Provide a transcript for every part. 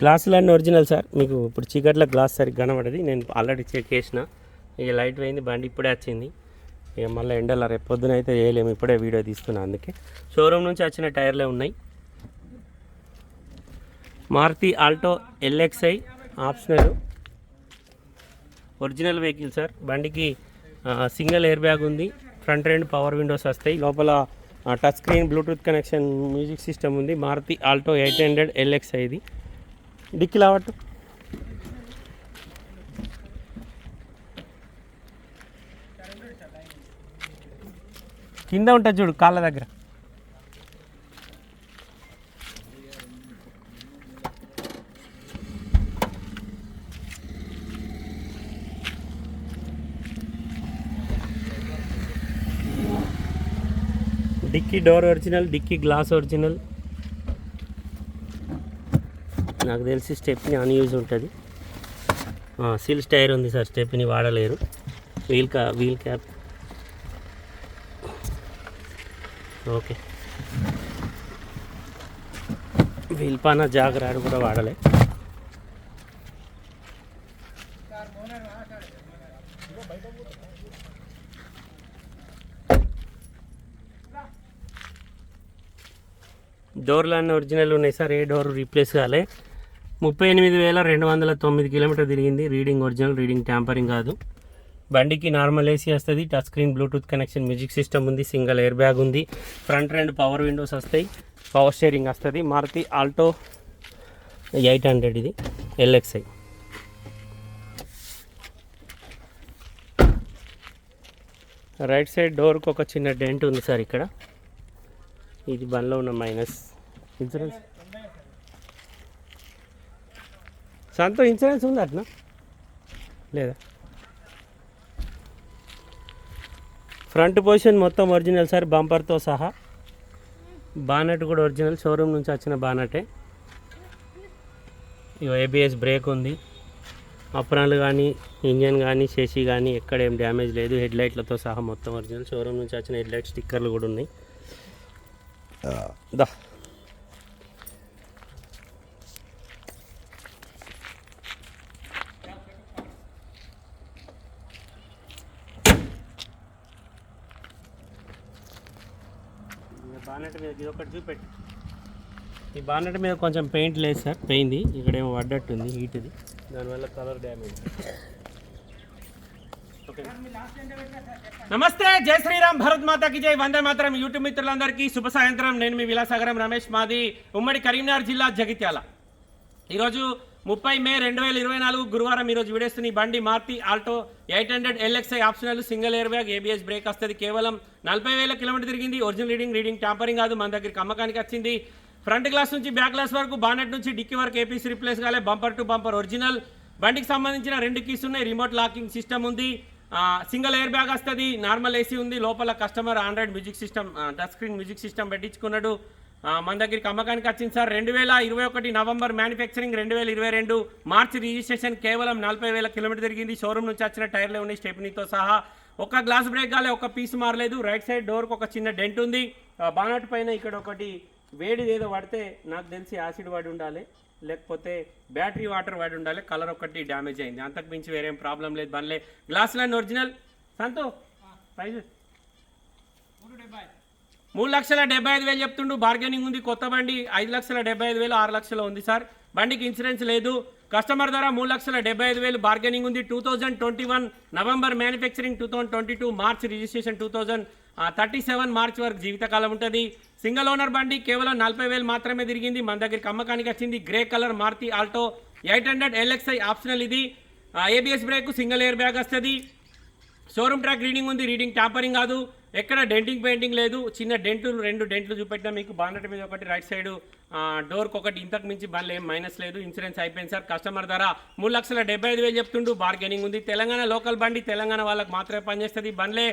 గ్లాసులు అన్నీ original sir. మీకు ఇప్పుడు చీకట్లో గ్లాస్ సరిగ్గా కనబడది. నేను ఆల్రెడీ చెక్ చేసిన. ఇక లైట్ పోయింది బండి ఇప్పుడే వచ్చింది. ఇక మళ్ళీ ఎండలో రేపు పొద్దున అయితే వేయలేము ఇప్పుడే వీడియో తీస్తున్నా అందుకే. షోరూమ్ నుంచి వచ్చిన టైర్లే ఉన్నాయి. Maruti Alto LXi optional. Original vehicle sir. బండికి సింగిల్ ఎయిర్ బ్యాగ్ ఉంది. ఫ్రంట్ రెండు పవర్ విండోస్ వస్తాయి. లోపల touch screen Bluetooth connection music system ఉంది. Maruti Alto eight hundred LXi ఇది. డిక్కి లావట్టు. కింద ఉంటుంది చూడు కాళ్ళ దగ్గర. Dickey door original dickey glass original. నాకు తెలిసి స్టెప్ని అన్యూజ్ ఉంటుంది. సిల్స్ టైర్ ఉంది సార్ స్టెప్ని వాడలేరు. వీల్ కా వీల్ క్యాప్ ఓకే. వీల్ పాన జాగ్రాడు కూడా వాడలే. డోర్లు అన్నీ ఒరిజినల్ ఉన్నాయి సార్ ఏ డోర్ రీప్లేస్ కాలే. ముప్పై ఎనిమిది వేల రెండు వందల తొమ్మిది కిలోమీటర్ తిరిగింది. రీడింగ్ ఒరిజినల్ రీడింగ్ ట్యాంపరింగ్ కాదు. బండికి నార్మల్ ఏసీ వస్తుంది. Touch screen Bluetooth connection music system ఉంది. సింగిల్ ఎయిర్ బ్యాగ్ ఉంది. ఫ్రంట్ రెండు పవర్ విండోస్ వస్తాయి. పవర్ స్టేరింగ్ వస్తుంది. మారుతి ఆల్టో ఎయిట్ హండ్రెడ్ ఇది. ఎల్ఎక్స్ఐ రైట్ సైడ్ డోర్కి ఒక చిన్న డెంట్ ఉంది సార్ ఇక్కడ. ఇది బండ్లో ఉన్న మైనస్ ఇన్సూరెన్స్ సంతో ఇన్సూరెన్స్ ఉంది అట్నా? లేదా? ఫ్రంట్ పొజిషన్ మొత్తం ఒరిజినల్ సార్ బంపర్తో సహా. బానట్ కూడా ఒరిజినల్ షోరూమ్ నుంచి వచ్చిన బానటే ఏబిఎస్ బ్రేక్ ఉంది. అప్రాన్లు కానీ ఇంజన్ కానీ శశి కానీ ఎక్కడ ఏం డ్యామేజ్ లేదు. హెడ్ లైట్లతో సహా మొత్తం ఒరిజినల్ షోరూమ్ నుంచి వచ్చిన హెడ్ లైట్ స్టిక్కర్లు కూడా ఉన్నాయి. దా. బానెట్ మీద ఇది ఒకటి చూపెట్టి. ఈ బానెట్ మీద కొంచెం పెయింట్ లేదు సార్ పెయింది. ఇక్కడ ఏమో పడ్డట్టుంది హీట్ది దానివల్ల కలర్ డ్యామేజ్ నమస్తే జై శ్రీరామ్ భరత్ మాతాకి జై. వందే మాత్రం. యూట్యూబ్ మిత్రులందరికీ శుభ సాయంత్రం. నేను మీ విలాసాగరం రమేష్ మాది ఉమ్మడి కరీంనగర్ జిల్లా జగిత్యాల. ఈరోజు ముప్పై మే రెండు వేల ఇరవై నాలుగు గురువారం ఈరోజు విడేస్తున్న ఈ బండి Maruti Alto eight hundred LXi optional single air bag ABS brake వస్తుంది. కేవలం నలభై వేల కిలోమీటర్ తిరిగింది. ఒరిజినల్ రీడింగ్ రీడింగ్ ట్యాంపరింగ్ కాదు. మన దగ్గరికి అమ్మకానికి వచ్చింది. ఫ్రంట్ గ్లాస్ నుంచి బ్యాక్ గ్లాస్ వరకు బానెట్ నుంచి డిక్కీ వరకు ఏపీసీ రిప్లేస్ కాలే. బంపర్ టు బంపర్ ఒరిజినల్ బండికి సంబంధించిన రెండు కీస్ ఉన్నాయి. రిమోట్ లాకింగ్ సిస్టమ్ ఉంది. సింగిల్ ఎయిర్ బ్యాగ్ వస్తుంది. నార్మల్ ఏసీ ఉంది. లోపల customer Android music system touch screen music system పెట్టించుకున్నాడు. మన దగ్గరికి అమ్మకానికి వచ్చింది సార్. రెండు వేల ఇరవై ఒకటి నవంబర్ మ్యానుఫ్యాక్చరింగ్ రెండు వేల ఇరవై రెండు మార్చి రిజిస్ట్రేషన్ కేవలం నలభై వేల కిలోమీటర్ తిరిగింది. షోరూమ్ నుంచి వచ్చిన టైర్లే ఉన్నాయి స్టెప్నీతో సహా. ఒక గ్లాస్ బ్రేక్ కాలే ఒక పీస్ మారలేదు. రైట్ సైడ్ డోర్కి ఒక చిన్న డెంట్ ఉంది. బానట్ పైన ఇక్కడ ఒకటి వేడిది ఏదో పడితే నాకు తెలిసి యాసిడ్ పడి ఉండాలి. లేకపోతే బ్యాటరీ వాటర్ పడి ఉండాలి. కలర్ ఒకటి డ్యామేజ్ అయింది. అంతకు మించి వేరేం ప్రాబ్లం లేదు. బండ్లే. Line original. సంతో ప్రైజ్. మూడు లక్షల డెబ్బై ఐదు వేలు చెప్తుండు. బార్గెనింగ్ ఉంది కొత్త బండి. ఐదు లక్షల డెబ్బై ఐదు వేలు ఆరు లక్షలు ఉంది సార్. బండికి ఇన్సూరెన్స్ లేదు. కస్టమర్ ధర మూడు లక్షల డెబ్బై ఐదు వేలు బార్గెనింగ్ ఉంది. Two thousand twenty one November manufacturing two thousand twenty two March registration two thousand thirty seven March వరకు జీవితకాలం ఉంటుంది. సింగిల్ ఓనర్ బండి కేవలం నలభై వేలు మాత్రమే తిరిగింది. మన దగ్గరికి అమ్మకానికి వచ్చింది. Grey colour Maruti Alto eight hundred LXi optional ఇది. ABS brake single air bag వస్తుంది. షోరూమ్ ట్రాక్ రీడింగ్ ఉంది. రీడింగ్ ట్యాంపరింగ్ కాదు. ఎక్కడ డెంటింగ్ పెయింటింగ్ లేదు. చిన్న డెంట్లు రెండు డెంట్లు చూపెట్టినా మీకు బానెట్ మీద ఒకటి రైట్ సైడ్ డోర్కి ఒకటి. ఇంతకు మించి బండ్లు ఏం మైనస్ లేదు. ఇన్సూరెన్స్ అయిపోయింది సార్. కస్టమర్ ధర మూడు లక్షల డెబ్బై ఐదు వేలు చెప్తుండు. బార్గెనింగ్ ఉంది. తెలంగాణ లోకల్ బండి తెలంగాణ వాళ్ళకి మాత్రమే పనిచేస్తుంది. బండ్లే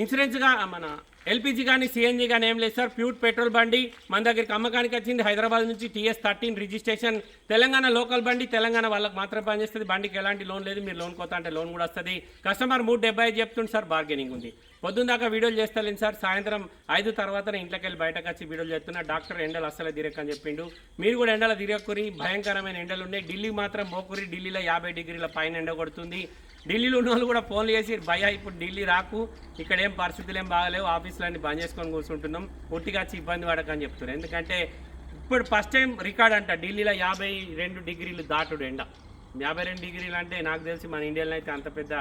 ఇన్సూరెన్స్గా మన ఎల్పిజి కానీ సిఎన్జి కానీ ఏం లేదు సార్. ప్యూర్ పెట్రోల్ బండి మన దగ్గరికి అమ్మకానికి వచ్చింది. హైదరాబాద్ నుంచి TS thirteen registration Telangana local బండి తెలంగాణ వాళ్ళకి మాత్రం పనిచేస్తుంది. బండికి ఎలాంటి లోన్ లేదు. మీరు లోన్ కొత్త అంటే లోన్ కూడా వస్తుంది. కస్టమర్ మూడు డెబ్బై ఐదు చెప్తుంది సార్. బార్గెనింగ్ ఉంది. పొద్దున్న దాకా వీడియోలు చేస్తలేను సార్. సాయంత్రం ఐదు తర్వాత ఇంట్లోకి వెళ్ళి బయటకు వచ్చి వీడియోలు చేస్తున్నా. డాక్టర్ ఎండలు అస్సలే తిరగని చెప్పిండు. మీరు కూడా ఎండలు తిరగకురి భయంకరమైన ఎండలు ఉన్నాయి. ఢిల్లీ మాత్రం పోకురి. ఢిల్లీలో యాభై డిగ్రీల పైన ఎండ కొడుతుంది. ఢిల్లీలో ఉన్న వాళ్ళు కూడా ఫోన్లు చేసి భయ ఇప్పుడు ఢిల్లీ రాకు. ఇక్కడ ఏం పరిస్థితులు ఏం బాగలేవు. ఆఫీసులన్నీ బంద్ చేసుకొని కూర్చుంటున్నాం. ఒట్టిగా వచ్చి ఇబ్బంది పడకని చెప్తున్నారు. ఎందుకంటే ఇప్పుడు ఫస్ట్ టైం రికార్డ్ అంట. ఢిల్లీలో యాభై రెండు డిగ్రీలు దాటుడు ఎండ. యాభై రెండు డిగ్రీలు అంటే నాకు తెలిసి మన ఇండియాలో అయితే అంత పెద్ద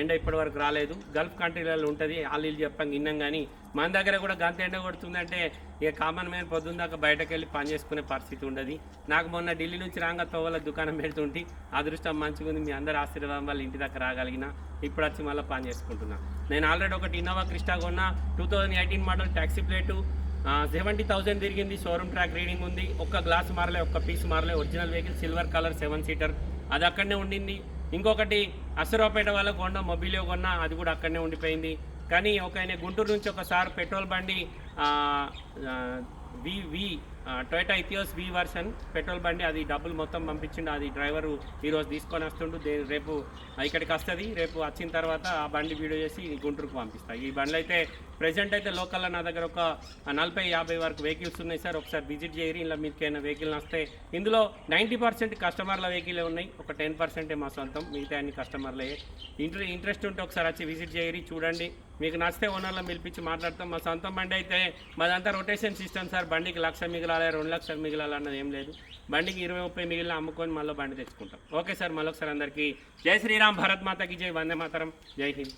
ఎండ ఇప్పటి వరకు రాలేదు. గల్ఫ్ కంట్రీలలో ఉంటుంది. వాళ్ళు చెప్పాం గిన్నం కానీ మన దగ్గర కూడా గంత ఎండ కొడుతుందంటే ఇక కామన్ మ్యాన్ పొద్దున్న దాకా బయటకు వెళ్ళి పని చేసుకునే పరిస్థితి ఉండదు. నాకు మొన్న ఢిల్లీ నుంచి రాగా తోవల దుకాణం పెడుతుంటే అదృష్టం మంచిగా ఉంది. మీ అందరు ఆశీర్వాదం వల్ల ఇంటి దాకా రాగలిగిన ఇప్పుడు వచ్చి మళ్ళీ పని చేసుకుంటున్నా. నేను ఆల్రెడీ ఒకటి ఇన్నోవా క్రిస్టా కొన్న. Two thousand eighteen model taxi plate seventy thousand తిరిగింది. షోరూమ్ ట్రాక్ రీడింగ్ ఉంది. ఒక్క గ్లాస్ మారలే ఒక్క piece మారలే. Original vehicle silver colour seven seater అది అక్కడనే ఉండింది. ఇంకొకటి అసరావుపేట వాళ్ళకు కొండ మొబిలియో కొన్నా అది కూడా అక్కడనే ఉండిపోయింది. కానీ ఒక ఆయన గుంటూరు నుంచి ఒకసారి పెట్రోల్ బండి VV V V Toyota Etios V version petrol బండి అది డబ్బులు మొత్తం పంపించిండు. అది డ్రైవరు ఈరోజు తీసుకొని వస్తుండు. దే- రేపు ఇక్కడికి వస్తుంది. రేపు వచ్చిన తర్వాత ఆ బండి వీడియో చేసి గుంటూరుకు పంపిస్తాయి ఈ బండ్లు అయితే ప్రెసెంట్ అయితే లోకల్లో నా దగ్గర ఒక నలభై యాభై వరకు వెహికల్స్ ఉన్నాయి సార్. ఒకసారి విజిట్ చేయరు ఇలా మీకు ఏమైనా వెహికల్ వస్తే ఇందులో నైంటీ పర్సెంట్ కస్టమర్ల వెహికలే ఉన్నాయి. ఒక టెన్ పర్సెంటే మా సొంతం మిగతా అన్ని కస్టమర్లే. ఇంట్రె ఇంట్రెస్ట్ ఉంటే ఒకసారి వచ్చి విజిట్ చేయరి చూడండి. మీకు నచ్చితే ఓనర్లో పిలిపించి మాట్లాడతాం. మా సొంతం బండి అయితే మాదంతా రొటేషన్ సిస్టమ్ సార్. బండికి లక్ష మిగలాలి రెండు లక్షలు మిగలాలి అన్నది ఏం లేదు. బండికి ఇరవై ముప్పై మిగిలిన అమ్ముకొని మళ్ళీ బండి తెచ్చుకుంటాం. ఓకే సార్ మళ్ళొకసారి అందరికీ. జై శ్రీరామ్ భరత్ మాతకి జై వందే మాతరం. జై హింద్.